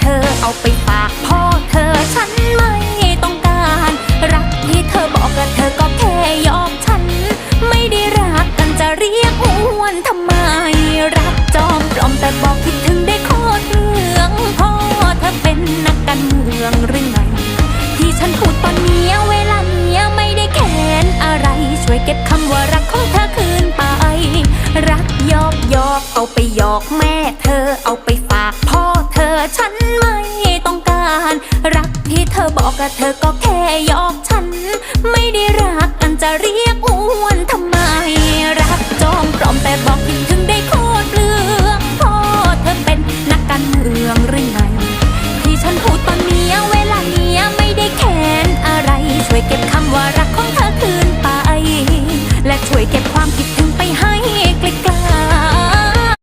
เธอเอาไปฝากพ่อเธอฉันไม่ต้องการ รักที่เธอบอกกับเธอก็แค่ยอมฉัน ไม่ได้รักกันจะเรียกอ้วนทำไม รักจอมปลอมแต่บอกคิดถึงได้โคตรเหลืองพ่อเธอเป็นนักการเมืองหรือไง ที่ฉันพูดตอนนี้เวลาเนี้ไม่ได้แค้นอะไร ช่วยเก็บคำว่ารักของเธอคืนไป รักยอกยอกเอาไปยอกแม่เธอเอาไปฝากพ่อเธอ ธอฉันไม่ต้องการ รักที่เธอบอกกับเธอก็แค่ยอกฉัน ไม่ได้รักกันจะเรียกอ้วนทำไม รักจอมปลอมแต่บอกผิดถึงได้โคตรเปลือกพอเธอเป็นนักการเมืองหรือไง ที่ฉันพูดตอนนี้เวลานี้ไม่ได้แค้นอะไร ช่วยเก็บคำว่ารักของ